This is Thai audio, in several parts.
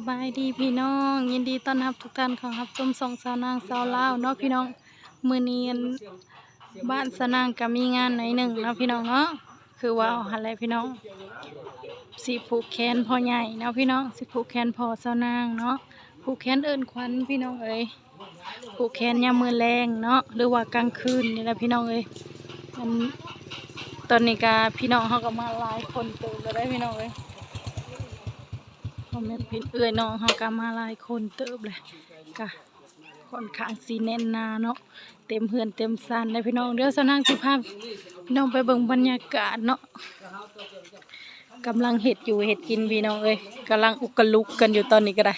สบายดีพี่น้อง ยินดีต้อนรับทุกท่านของรับชมสองสาวนางสาวเล่าเนาะพี่น้องมือนี้อันบ้านสนางก็มีงานหน่อยหนึ่งเนาะพี่น้องเนาะคือว่าเอาอะไรพี่น้องสิผูกแขนพ่อใหญ่เนาะพี่น้องสิผูกแขนพ่อสาวนางเนาะผูกแขนเอิญควันพี่น้องเอ้ยผูกแขนยามมือแรงเนาะหรือว่ากลางคืนนี่แหละพี่น้องเอ้ยตอนนี้ก็พี่น้องเขาก็มาหลายคนเติมแล้วได้พี่น้องเอ้ย อแม่พี่เอื้อยน้องเฮาก็มาหลายคนเติบเลยก็ค่อนข้างสีแน่นนาเนาะเต็มเฮือนเต็มซานเลยพี่น้องเดี๋ยวสนางสิพาพน้องไปเบิ่งบรรยากาศเนาะกำลังเห็ดอยู่เห็ดกินพี่น้องเอ้ยกำลังอุกลุกกันอยู่ตอนนี้ก็ได้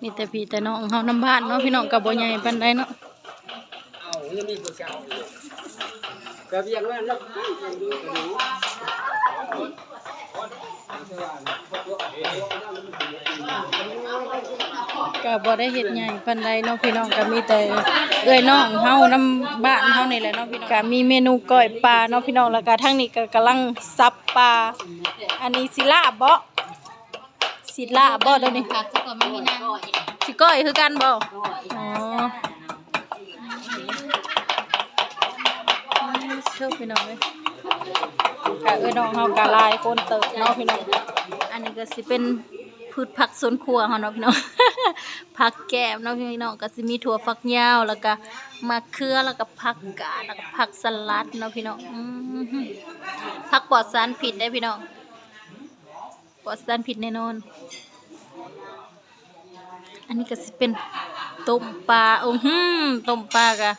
มีแต่พี่แต่น้องเฮาน้ำบ้านเนาะพี่น้องกับบ่ใหญ่ปานใดเนาะเอาเงินนี่ก็เช้าก็เบียงว่านักดู ก็บ่ได้เฮ็ดใหญ่ปานใดเนาะพี่น้องก็มีแต่เอ้ยน้องเฮาน้ำบ้านเฮานี่แหละเนาะพี่น้องก็มีเมนูก้อยปลาเนาะพี่น้องแล้วก็ทางนี้ก็กำลังซับปลาอันนี้สิลาบบ่สิลาบบ่เดี๋ยวนี้ ผักที่ก่อนไม่มีน้ำสิก้อยคือกันบ่อ๋อเชื่อพี่น้องเอ้ย ก็เออน้องเฮาก็หลายคนเติบเนาะพี่น้อง อันนี้ก็สิเป็นพืชผักสวนครัวเฮาเนาะพี่น้อง ผักแก้มเนาะพี่น้องก็สิมีถั่วฝักยาวแล้วก็มะเขือแล้วก็ผักกาดแล้วก็ผักสลัดเนาะพี่น้องอือหือผักปลอดสารพิษได้พี่น้องปลอดสารพิษแน่นอน อันนี้ก็สิเป็นต้มปลาโอ้โหต้มปลากะ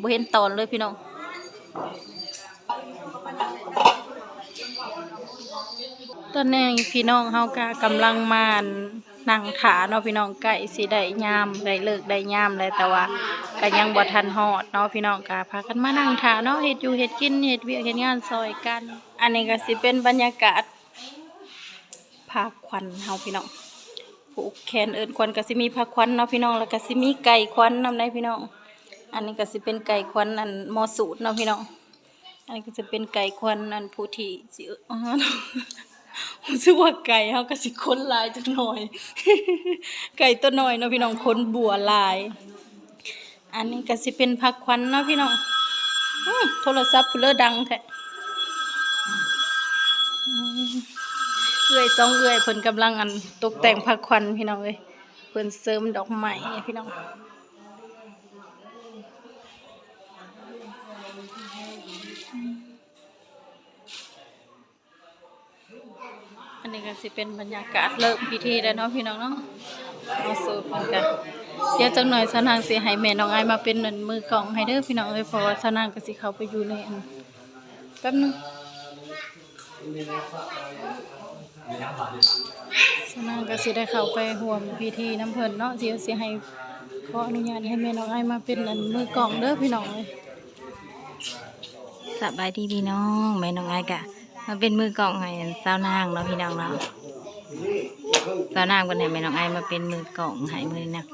บ่เห็นตอนเลยพี่น้อง ตอนนี้พี่น้องเฮากะกำลังมานั่งถาเนาะพี่น้องไก่สิได้ยามได้เลิกได้ยามเลยแต่ว่าก็ยังบ่ทันฮอดเนาะพี่น้องกะพากันมานั่งถาเนาะเฮ็ดอยู่เฮ็ดกินเฮ็ดเวียกเฮ็ดงานซอยกัน อันนี้ก็สิเป็นบรรยากาศภาคควันเฮาพี่น้องผูกแขนเอินควันก็สิมีผักควันเนาะพี่น้องแล้วก็สิมีไก่ควันนำได้พี่น้อง อันนี้ก็สิเป็นไก่ควันอันมอสูตรเนาะพี่น้อง อันนี้ก็จะเป็นไก่ควันอันผู้ที่สิเอออ๋อ รู้สึกว่าไก่เฮาก็สิค้นลายจักหน่อย ไก่ตัวน้อยเนาะพี่น้องค้นบัวลาย อันนี้ก็สิเป็นผักควันเนาะพี่น้องโทรศัพท์เพลอดังแท้เอื้อยสองเอื้อยเพิ่นกำลังอันตกแต่งผักควันพี่น้องเอ้ยเพิ่นเสริมดอกไม้พี่น้อง นนี้ก็สิเป็นบรรยากาศเลิกพิธีแล้วเนาะพี่น้องเนาะเอาสูตรเหมือนกันเดี๋ยวจังหน่อยสนางสิให้แม่น้องไอมาเป็นเหมือนมือกล่องให้เด้อพี่น้องเอ้ยเพราะว่าสนางก็สิเขาไปอยู่ในอันแป๊บนึงสนางก็สิได้เข้าไปห่วมพิธีน้ำเพิ่นเนาะเสิสิให้ขออนุญาตให้แม่น้องไอมาเป็นเหมือนมือกลองเด้อพี่น้องเอ้ยสบายดีพี่น้องแม่น้องไอกะ มาเป็นมือกล่องให้สาวนางเนาะพี่น้องเนาะสาวนางเป็นให้แม่น้องไอมาเป็นมือกล่องให้มือนี้นะ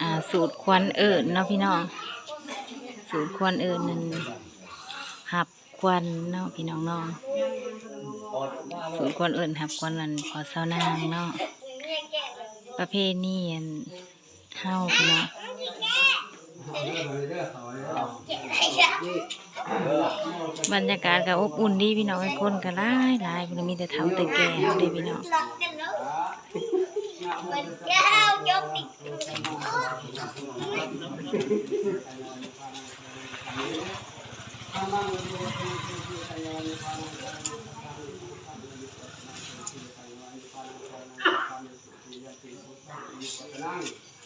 อ่าสูตรควันเอิญเนาะพี่น้อง สูตรควันเอิญนั่นหับควันเนาะพี่น้องเนาะสูตรควันเอิญหับควันนั่นพอสาวนางเนาะประเพณีอันเฮาพี่น้อง บรรยากาศก็อบอุ่นดีพี่น้องไอ้คนก็หลายหลายมันมีแต่เฒ่าแต่แก่เด้พี่น้อง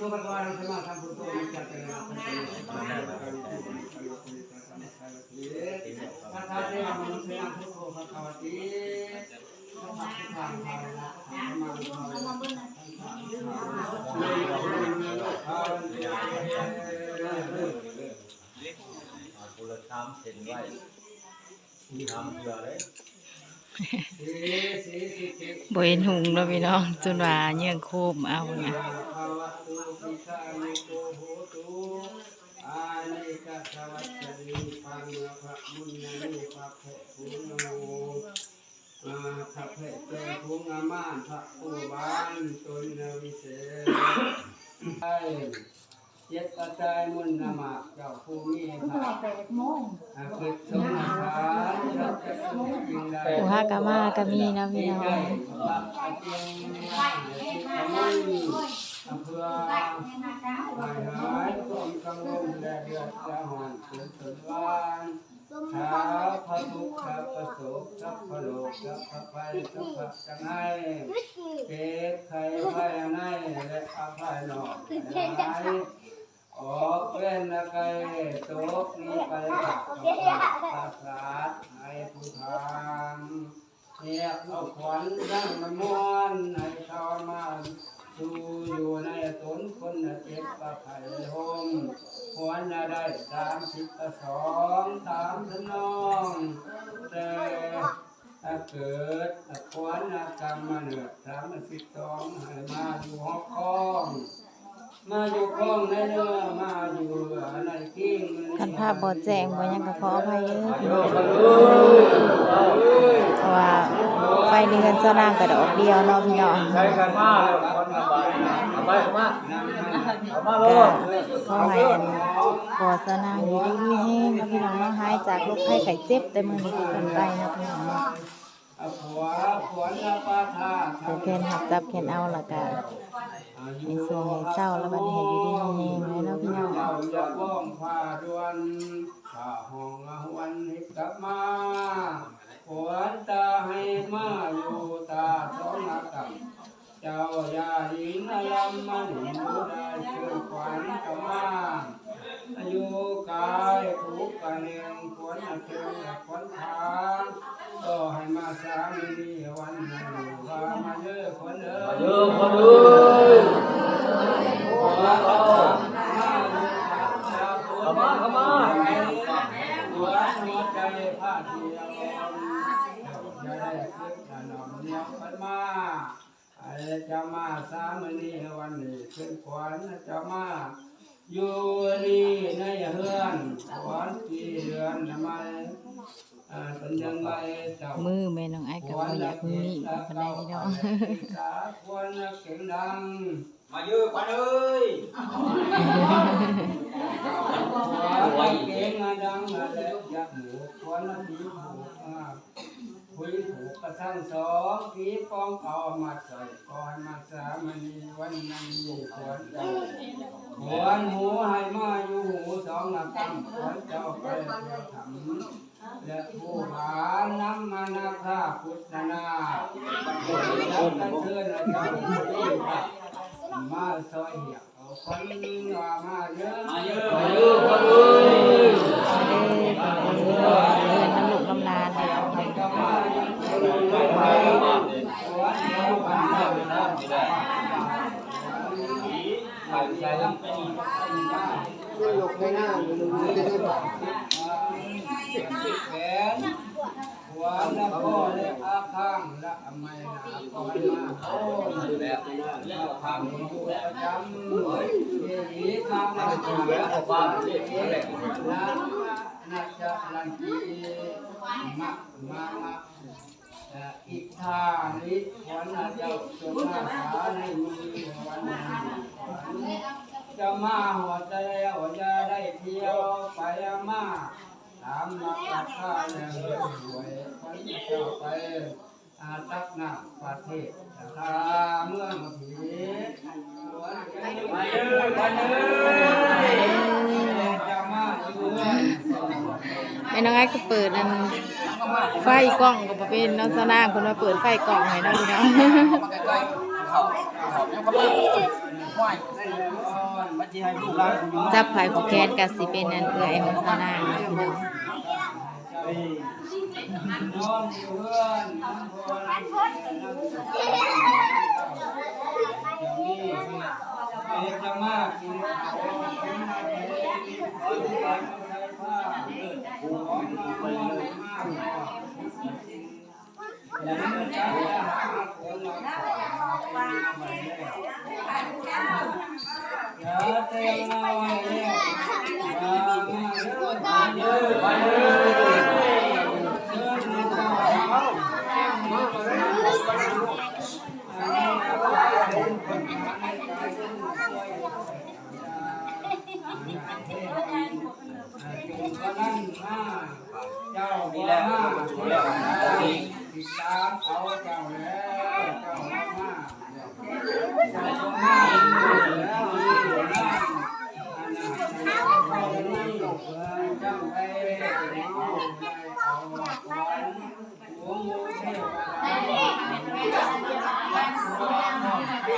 ว้ทำเพื่ออะไรบ่เห็นหุงเนาะพี่น้องจนว่าเยื่องโคมเอานะอานิกสวัสดีปังพระมุนนีพระเพภูนโมอาพระเพเจภูงามานพระผู้บานตนวิเศษไอ้ เจ็ดกระจายมุนนามาเจ้าภูมิพระอาคิดสมนาคาจักจะยิงได้ผู้ฮักกะมาก็มีนะพี่น้องเพื่อหายหายความกังวลและเดือดร้อนเกิดขึ้นวานข้าพระทุกขาประสบสัพพโลกสัพพะภัยสัพพะจังไงเก็บไข่ภายในและอภายนอกหาย เว้นละไกตกนี้ไปกับศาสาให้ผู้ทางเทียบเอาขวัญดังน้ำมนต์ให้เข้ามาดูอยู่ในตนคนเจ็บประไข่หมควรจะได้สามสิบสองสามทนองแต่ถ้าเกิดควรกรรมมาเหนือสามสิบสองให้มาอยู่ห้องคลอง มาอยู่คล้องในเนื้อมาอยู่ในกิ้งคันภาพบ่แจ้งบ่หยังก็ขออภัยเด้อพี่น้องเพราะว่าไฟเรือนเจ้านางกระดอกเดียวเนาะพี่น้องใช้กันมาแล้วคนมาบ้านเอาไปเอามาเอามาโลก็ดขอให้อันขอเจ้านางอยู่ดีมีแห้งเนาะพี่น้องเนาะหายจากโรคภัยไข้เจ็บแต่มื้อนี้ก็เป็นไปเนาะพี่น้องเนาะเอาผัวผัวละปาทาแต่แค่นหับจับแค่นเอาและก็ ให้สวงให้เศร้าแล้วบัดนี้ให้อยู่ดีมีแห้งเลยเนาะพี่น้องเราจะว่องผ้าดวนผ้าห้องอาวันให้กลับมาผัวตาให้มาอยู่ตาสองอากับเจ้าอย่าหญิงอายำมันดูได้เชิญขวัญกมาอายุกายถูกกะเนียงขวัญเชิญขวัญทางก็ให้มาสามีวันนั้นว่ามาเยอะคนเอ้ยเยอะ วันนี้ขึ้นขวัญจะมาอยู่นี่ในเฮือนขวัญกี่เดือนทำไมอ่าเป็นยังไงเจ้ามือแม่น้องไอ้ก็บ่อยากมีปานใดพี่น้องสาควรเก่งดังมาเยอะกว่าเลยหัวเก่งดังแล้วอยากหมูควรผีผูกอ่าคุ ยถูกระทั่งสองผีปองเอามาใส่ก่อนมาสามณีวันนั้นอยู่ควรเจ้าควรหูให้มาอยู่หูสองนักตั้งควรเจ้าไปเที่ยวทำและผู้หาน้ำมานาคาพุทธนาผู้ยักกันเทือนและเจ้ามาซอยเหี่ยวเอาคนว่ามาเยอะมาเยอะมาเยอะมาเยอะเด้อเด้อเหัวละพ่อละอาข้างละไม่นาก่อนมาโอ้แบบละทางอยู่ประจำเฮีทางละจางละความเฮีละนัจจะลังกีมะมามา อิทานิวันเจ้าสมาสานมือวันจะมาหัวใจแล้วจะได้เที่ยวไปมาตามมาปักข้าเนี่ยหวยคนเจ้าไปอาตักหนักประเทศทาเมืองผีมาเลยอะมาเยจะมาอยู่แม่น้องไอ้ก็เปิดอัน ไฟกล้องก็บ่เป็นเนาะซะนางเพิ่นว่าเปิดไฟกล้องให้เนาะพี่น้องจับไผผู้แค้นก็สิเป็นอันเอื้อยของซะนางเนาะพี่น้องน้องอยู่เพื่อนน้องพรน้องพรอย่างนี้ไปจะมากกินข้าวกินอะไรกินข้าวกินอะไรใช้ผ้าหัวมาเลยมากแล้วมันจะหาคนมาขออย่าเตะมาไว้เนี่ยมาเยอะมาเยอะ เจ้าดีแล้วดีแล้วติดตามเขาเจ้าแล้วเจ้ามาเจ้ามาแล้วเจ้าไปเอาหัวมูเทวดา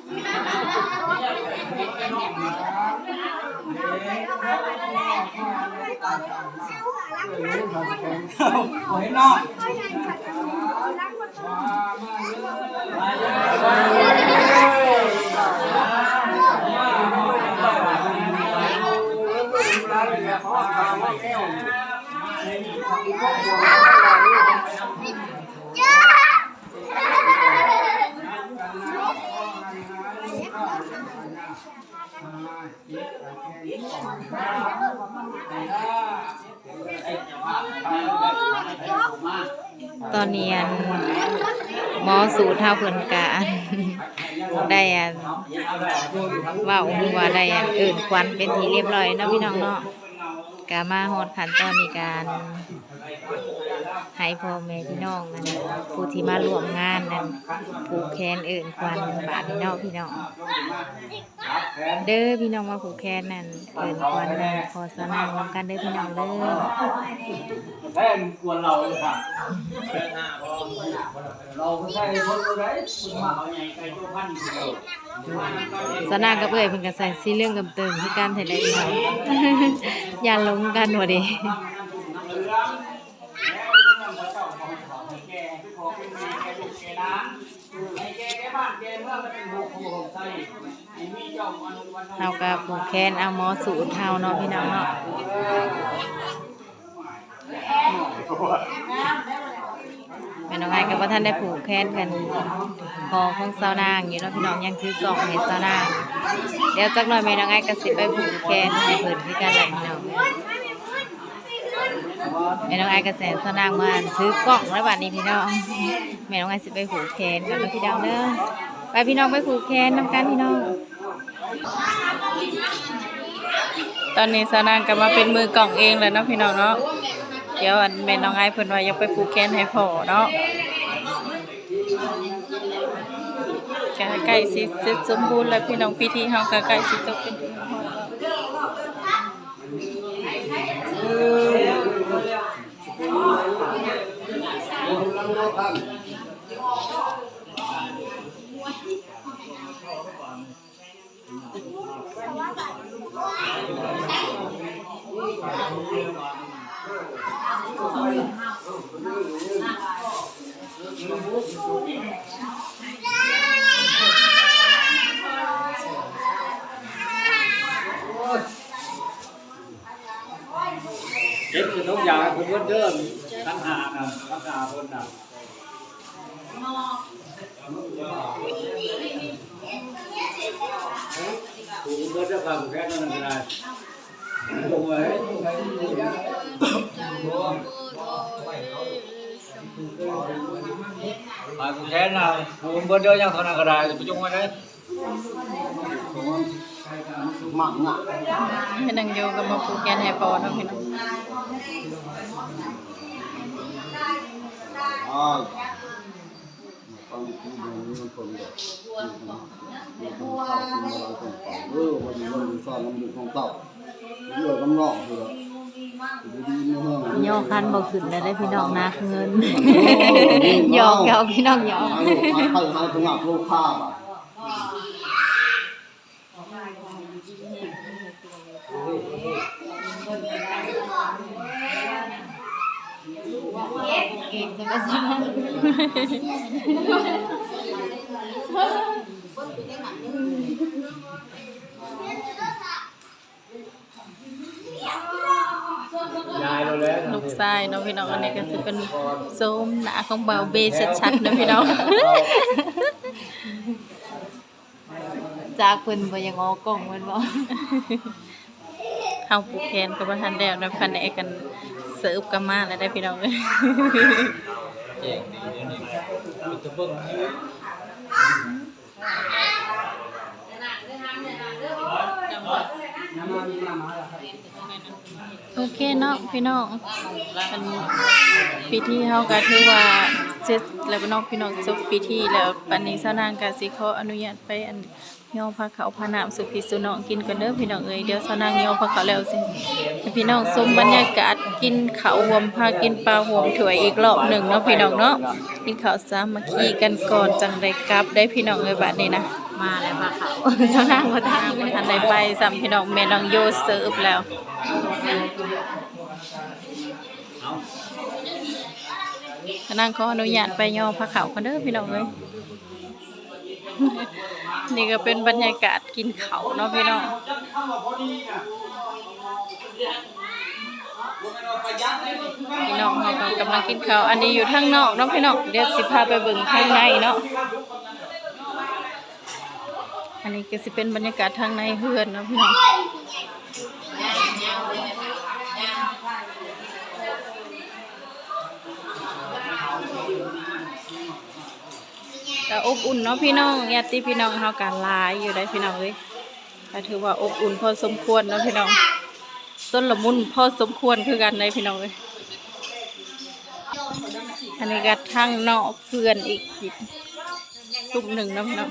ยอะมาเยอะให้เลยด้วยคุณจะบอกเลยนะให้ไปเลยนะหัวหาเจ้าจะไปเลยนะได้เลยอะ ตอนเรียนหมอสูเท่าเพื่นกะได้อัว่าอุ้มว่าได้อันอื่นควันเป็นทีเรียบร้อยนะพี่น้องเนาะกามาหดพันตอนมีการ ให้พ่อแม่พี่น้องนั่นผู้ที่มาร่วมงานนั่นผูกแขนเอื่นควันบาดพี่น้องพี่น้อง เด้อพี่น้องมาผูกแขนนั่นเอื่นควันนั่นขอสนามร่วมกันเด้อพี่น้องเด้อแค่กวนเราเลยค่ะเราก็ใช่คนเราได้คุณมาเอาใหญ่ไก่ตัวพันสนางกับเอ้ยเพิ่นก็ใส่สีเหลืองกับเติมคือกันแท้เลยพี่น้องอย่าหลงกันว่าเด้ เฮาก็ผูกแขนเอาหมอสูตรเฮาเนาะพี่น้องเนาะแม่น้องไอ้กับว่าท่านได้ผูกแขนกันพอของสาวนางอยู่เนาะพี่น้องยังถือกล่องให้สาวนางเดี๋ยวจักหน่อยแม่น้องไอ้ก็สิไปผูกแขนให้เพิ่นคือกันแหละพี่น้องแม่น้องไอ้ก็แสนสานางมาถือกล่องแล้วบัดนี้พี่น้องแม่น้องไอ้สิไปผูกแขนกันเนาะพี่น้องเด้อ ไปพี่น้องไปผูกแขนนํกันพี่น้อง ตอนนี้สานางก็มาเป็นมือกล่องเองแล้วเนาะพี่น้องเนาะ เดี๋ยวอันแม่น้องไอ้เพิ่นว่ายากไปผูกแขนให้พ่อเนาะกใกล้สิสมบูรณ์แล้วพี่น้องพิธีเฮาก็ใกล้สิจบเป็นที่ฮอดแล้ว เก็บทุกอย่างคุณว่าเดิมตั้งหานะตั้งหาคนนะ ถูกเบิดแล้วครับแค่นั้นก็ได้ลงไว้ไปกูแค่น่ะถูกเบิดเดียวยัง เท่านั้นก็ได้ไปจงไว้เลยหมักอะให้นางโยก็มาผูกแขนให้พ่อเนาะพี่น้องเอ่าต้องคิดอย่างนี้มันคนเดียวมันคนเต่าที่เราต้องเต่าเออวันนี้วันนี้สอนน้ำดูของเต่าเยอะกำลังคือดีๆไม่แห้งย่อคันบ่ขึ้นแล้วได้พี่น้องนักเงินหยอกหยอกพี่น้องหยอกให้ให้ให้สงับโลกข้าบ่ะยายเราแล้ว ลูกชายเนาะพี่น้องอันนี้ก็สิเป็นโซมหน้าของเบาเบชัดๆนะพี่น้องจากเพิ่นบ่ยังออกล้องเพิ่นบ่เฮาผูกแขนกับบ่ทันแล้วนะพันแอกกันเสิร์ฟกันมาแล้วได้พี่น้องเอ้ย แจงดีนะนี่มันจะเบิ้งให้จังหวัด โอเคเนาะพี่น้องอันพิธีเฮาก็ถือว่าเสร็จแล้วน้องพี่น้องจบพิธีแล้วปันนี้สาวนางก็สิขออนุญาตไปอันย่อพระเขาพระน้ำสุพิสุน้องกินกันเด้อพี่น้องเอ้ยเดี๋ยวสาวนางย่อพระเขาแล้วสิพี่น้องชมบรรยากาศกินข้าวรวมพากินปลาหวมถวยอีกรอบหนึ่งเนาะพี่น้องเนาะกินข้าวสามัคคีกันก่อนจังได้กลับได้พี่น้องเอ้ยบัดนี้นะ มาแล้วมาเขาเจ้านางบ่ทันไม่ทันได้ไปซ้ำพี่น้องแม่น้องโยเสิร์ฟแล้วนั่งขออนุญาตไปย่อพระเขากันเด้อพี่น้องเอ้ยนี่ก็เป็นบรรยากาศกินเขาเนาะพี่น้องพี่น้องเราก็กำลังกินข้าว อันนี้อยู่ทางนอกเนาะพี่น้อง เดี๋ยวสิพาไปเบิ่งข้างในเนาะ อันนี้ก็สิเป็นบรรยากาศทางในเฮือนนะพี่น้องก็อบอุ่นเนาะพี่น้องญาติพี่น้องเฮากันหลายอยู่ได้พี่น้องเอ้ยก็ถือว่าอบอุ่นพอสมควรเนาะพี่น้องต้นละมุนพอสมควรคือกันเลยพี่น้องเอ้ยอันนี้ก็ทางนอกเพื่อนอีกกลุ่มหนึ่งนะพี่น้อง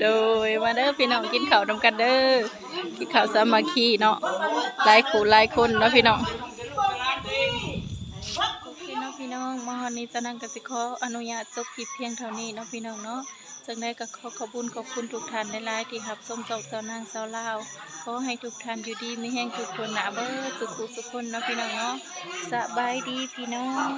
โดยมาเด้อพี่น้องกินข้าวนำกันเด้อกินข้าวสามัคคีเนาะหลายคู่หลายคนเนาะพี่น้องพี่น้องพี่น้องมาวันนี้จะนั่งกสิขออนุญาตจบคลิปเพียงเท่านี้เนาะพี่น้องเนาะ จังได้ก็ขอขอบคุณขอบคุณทุกท่านหลายๆที่รับชมเจ้าเจ้านางเจ้าลาวขอให้ทุกท่านอยู่ดีไม่แห้งทุกคนหนาเบ้อสุขุสุขคนเนาะพี่น้องเนาะสบายดีพี่น้อง